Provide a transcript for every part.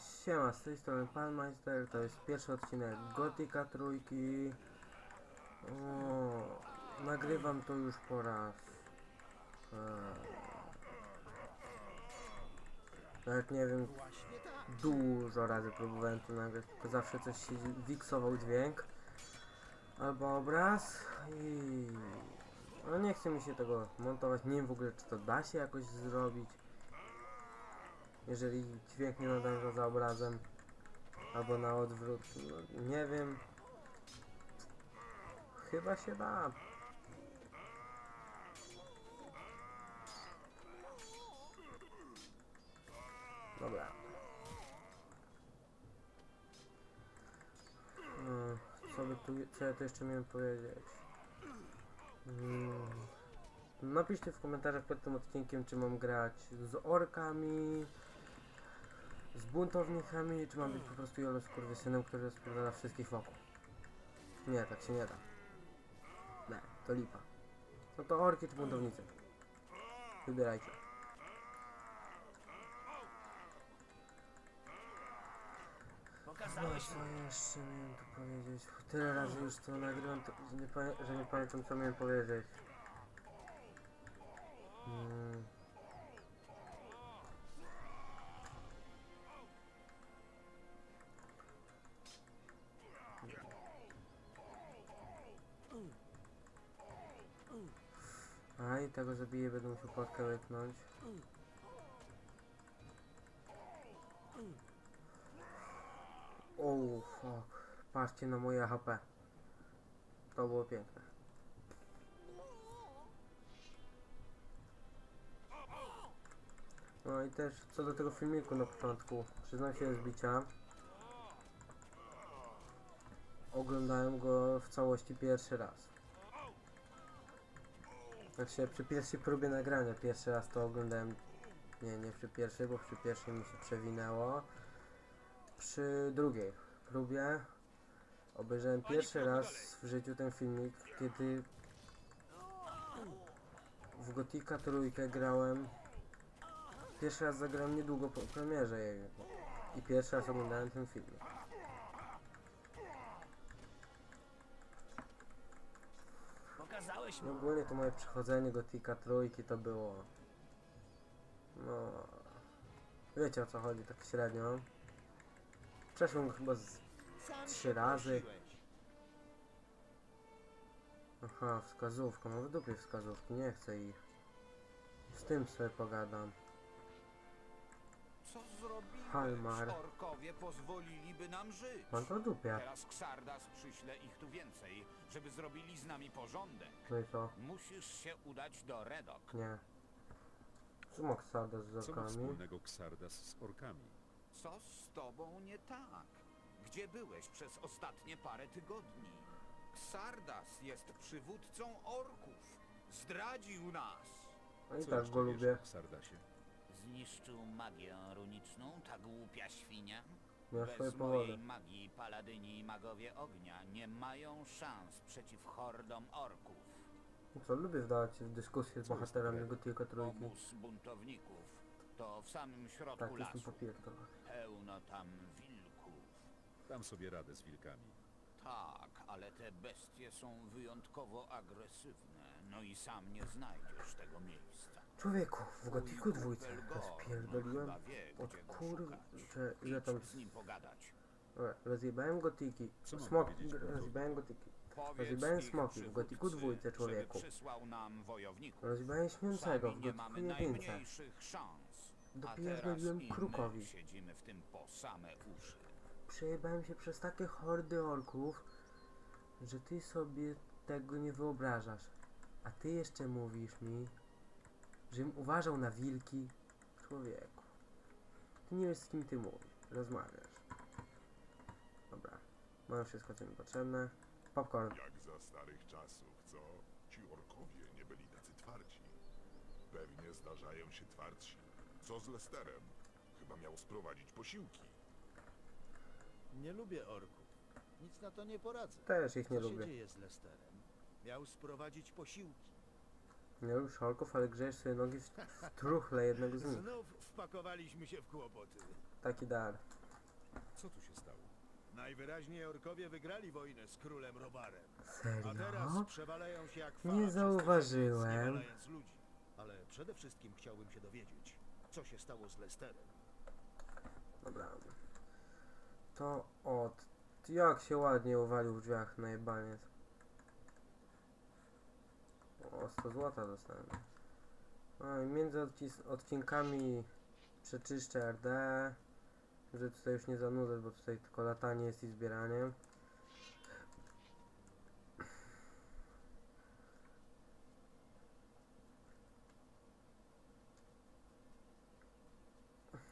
siema, z tej strony Pan Meister, to jest pierwszy odcinek Gotika Trójki. O, nagrywam to już po raz. e, Nawet nie wiem, dużo razy próbowałem to nagrać, tylko zawsze coś się wiksował dźwięk albo obraz i no nie chce mi się tego montować, nie wiem w ogóle czy to da się jakoś zrobić jeżeli dźwięk nie nadąża za obrazem albo na odwrót, no, nie wiem. Chyba się da. Dobra. Mm, Co by tu, co ja tu jeszcze miałem powiedzieć? Mm, Napiszcie w komentarzach pod tym odcinkiem, czy mam grać z orkami, z buntownikami, czy mam być po prostu Jolo skurwysynem, który rozpierdala wszystkich wokół. Nie, tak się nie da. Nie, to lipa. No to orki czy buntownicy. Wybierajcie. Pokazałeś Co jeszcze miałem tu powiedzieć? Tyle razy już to nagrywam, to, że, nie że nie pamiętam co miałem powiedzieć. Mm. Tego zabiję, będę musiał płatkę łyknąć. O, fuck. Patrzcie na moje HP. To było piękne. No i też co do tego filmiku na początku. Przyznam się z bicia. Oglądałem go w całości pierwszy raz. Znaczy przy pierwszej próbie nagrania pierwszy raz to oglądałem. Nie, nie przy pierwszej, bo przy pierwszej mi się przewinęło. Przy drugiej próbie obejrzałem pierwszy raz w życiu ten filmik, kiedy w Gotika trójkę grałem. Pierwszy raz zagrałem niedługo po premierze jej. I pierwszy raz oglądałem ten filmik. Pokazałeś No ogólnie to moje przechodzenie Gotika trójki to było... No... Wiecie o co chodzi, tak średnio. Przeszłem go chyba z Sam trzy się razy. prosiłeś. Aha, wskazówka. No w dupie wskazówki, nie chcę ich. Z tym sobie pogadam. Co zrobiłeś? Halmar. Orkowie pozwoliliby nam żyć. Mam to w dupie. Teraz Ksardas przyśle ich tu więcej, żeby zrobili z nami porządek. No i co? Musisz się udać do Redok. Nie. Co ma Ksada z Co ma orkami? wspólnego Xardas z orkami? Co z tobą nie tak? Gdzie byłeś przez ostatnie parę tygodni? Ksardas jest przywódcą orków. Zdradził nas. No i Co tak jeszcze go wiesz lubię. o Xardasie? Zniszczył magię runiczną, ta głupia świnia? Swoje Bez mojej powody. magii paladyni i magowie ognia nie mają szans przeciw hordom orków. No Co, lubię wdawać się w dyskusję z bohaterami? Gotika trójki. Obóz buntowników to w samym środku Tak, jestem lasu. popierdolony. Pełno tam wilków. Dam sobie radę z wilkami. Tak, ale te bestie są wyjątkowo agresywne. No i sam nie znajdziesz tego miejsca. Człowieku, w Gotiku dwójce rozpierdoliłem od że ile tam... Z nim pogadać. Dobra, rozjebałem Gotiki. Co mam Smok... powiedzieć buntowi? Rozjebałem Gotiki. Rozjebałem ich smoki w Gotiku przywódcy, dwójce, człowieku. Żeby przysłał nam wojowników. Rozjebałem śmiącego w Sami nie Gotiku mamy jedynce. najmniejszych szans. A Dopierdoliłem teraz i krukowi. my siedzimy w tym po same uszy. Przejebałem się przez takie hordy orków, że ty sobie tego nie wyobrażasz. A ty jeszcze mówisz mi, żebym uważał na wilki. Człowieku. Ty nie wiesz z kim ty mówisz. Rozmawiasz. Dobra. Mam wszystko co mi potrzebne. Popcorn. Jak za starych czasów, co? Ci orkowie nie byli tacy twardzi. Pewnie zdarzają się twardsi. Co z Lesterem? Chyba miał sprowadzić posiłki. Nie lubię orków. Nic na to nie poradzę. Też ich nie Co się lubię. dzieje z Lesterem? Miał sprowadzić posiłki. Nie lubisz orków, ale grzejesz sobie nogi w, w truchle jednego z nich. Znów wpakowaliśmy się w kłopoty. Taki dar. Co tu się stało? Najwyraźniej orkowie wygrali wojnę z królem Robarem. A Serio? teraz przewalają się jak fala Nie przez zauważyłem. zniewalając ludzi. Ale przede wszystkim chciałbym się dowiedzieć, co się stało z Lesterem. Dobra. To od... Jak się ładnie uwalił w drzwiach na jebaniec. O, 100 złota dostałem. No i między odcinkami przeczyszczę RD. Że tutaj już nie zanudzę, bo tutaj tylko latanie jest i zbieranie.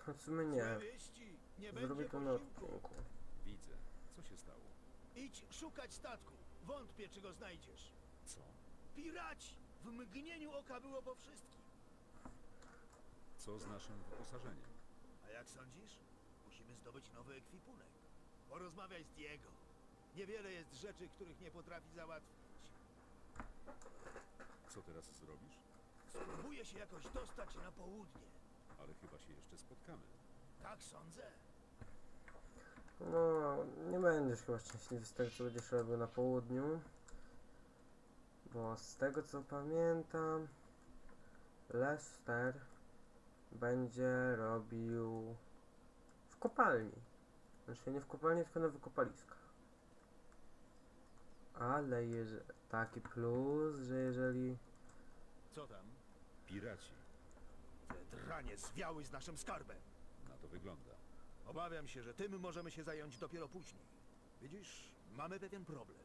No w sumie nie. Zrobię to na odcinku. Widzę. Co się stało? Idź szukać statku. Wątpię, czy go znajdziesz. Co? Piraci! W mgnieniu oka było po wszystkim. Co z naszym wyposażeniem? A jak sądzisz? Musimy zdobyć nowy ekwipunek. Porozmawiaj z Diego. Niewiele jest rzeczy, których nie potrafi załatwić. Co teraz zrobisz? Spróbuję się jakoś dostać na południe. Ale chyba się jeszcze spotkamy. Tak sądzę. No, nie będziesz chyba szczęśliwy z tego, co będziesz robił na południu. Bo z tego, co pamiętam, Lester będzie robił w kopalni. Znaczy nie w kopalni, tylko na wykopaliskach. Ale jeże- taki plus, że jeżeli... Co tam? Piraci. Te dranie zwiały z naszym skarbem. Na to wygląda. Obawiam się, że tym możemy się zająć dopiero później. Widzisz, mamy pewien problem.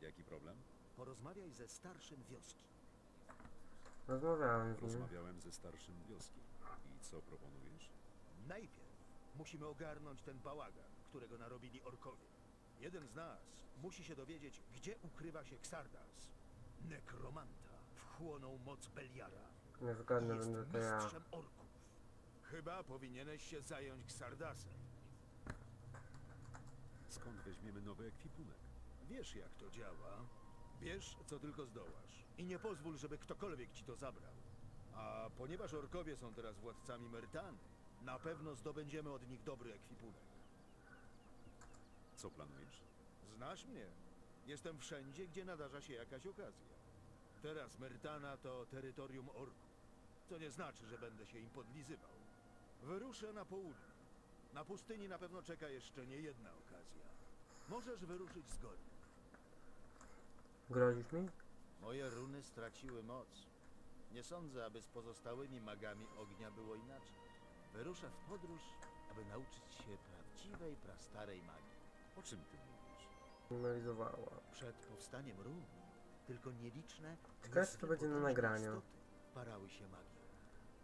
Jaki problem? Porozmawiaj ze starszym wioski. Rozmawiałem z nim. Rozmawiałem ze starszym wioski. I co proponujesz? Najpierw musimy ogarnąć ten bałagan, którego narobili orkowie. Jeden z nas musi się dowiedzieć, gdzie ukrywa się Xardas. Nekromanta wchłonął moc Beliara. Nie i zgadnę, jest będę to ja. mistrzem orków. Chyba powinieneś się zająć Xardasem. Skąd weźmiemy nowy ekwipunek? Wiesz jak to działa. Bierz co tylko zdołasz. I nie pozwól, żeby ktokolwiek ci to zabrał. A ponieważ orkowie są teraz władcami Mertany, na pewno zdobędziemy od nich dobry ekwipunek. Co planujesz? Znasz mnie. Jestem wszędzie, gdzie nadarza się jakaś okazja. Teraz Mertana to terytorium orków. Co nie znaczy, że będę się im podlizywał. Wyruszę na południe. Na pustyni na pewno czeka jeszcze nie jedna okazja. Możesz wyruszyć z góry. Grozisz mi? Moje runy straciły moc. Nie sądzę, aby z pozostałymi magami ognia było inaczej. Wyruszę w podróż, aby nauczyć się prawdziwej, prastarej magii. O czym ty mówisz? Analizowała. Przed powstaniem run tylko nieliczne, Ciekawe, czy to będzie na nagraniu. istoty parały się magią.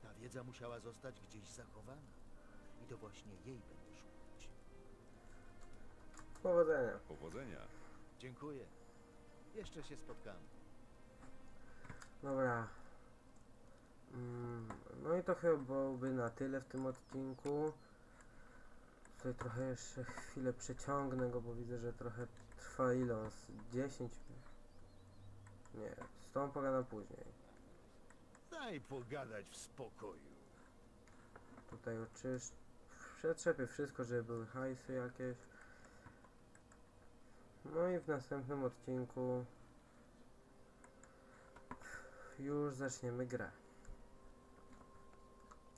Ta wiedza musiała zostać gdzieś zachowana. I to właśnie jej będę szukać. Powodzenia. Powodzenia. Dziękuję. Jeszcze się spotkamy. Dobra. Mm, no i to chyba byłoby na tyle w tym odcinku. Tutaj trochę jeszcze chwilę przeciągnę go, bo widzę, że trochę trwa ile on? Z 10? Nie, z tą pogadam później. Daj pogadać w spokoju. Tutaj oczysz... Przetrzepię wszystko, żeby były hajsy jakieś. No i w następnym odcinku już zaczniemy grę.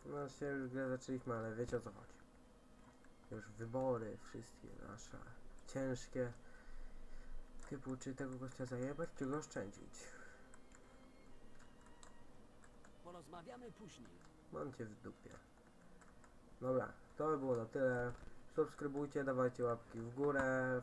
No się już grę zaczęliśmy, ale wiecie o co chodzi. Już wybory wszystkie nasze ciężkie. Typu czy tego gościa zajebać, czy go oszczędzić. Porozmawiamy później. Mam cię w dupie. Dobra, to by było na tyle. Subskrybujcie, dawajcie łapki w górę.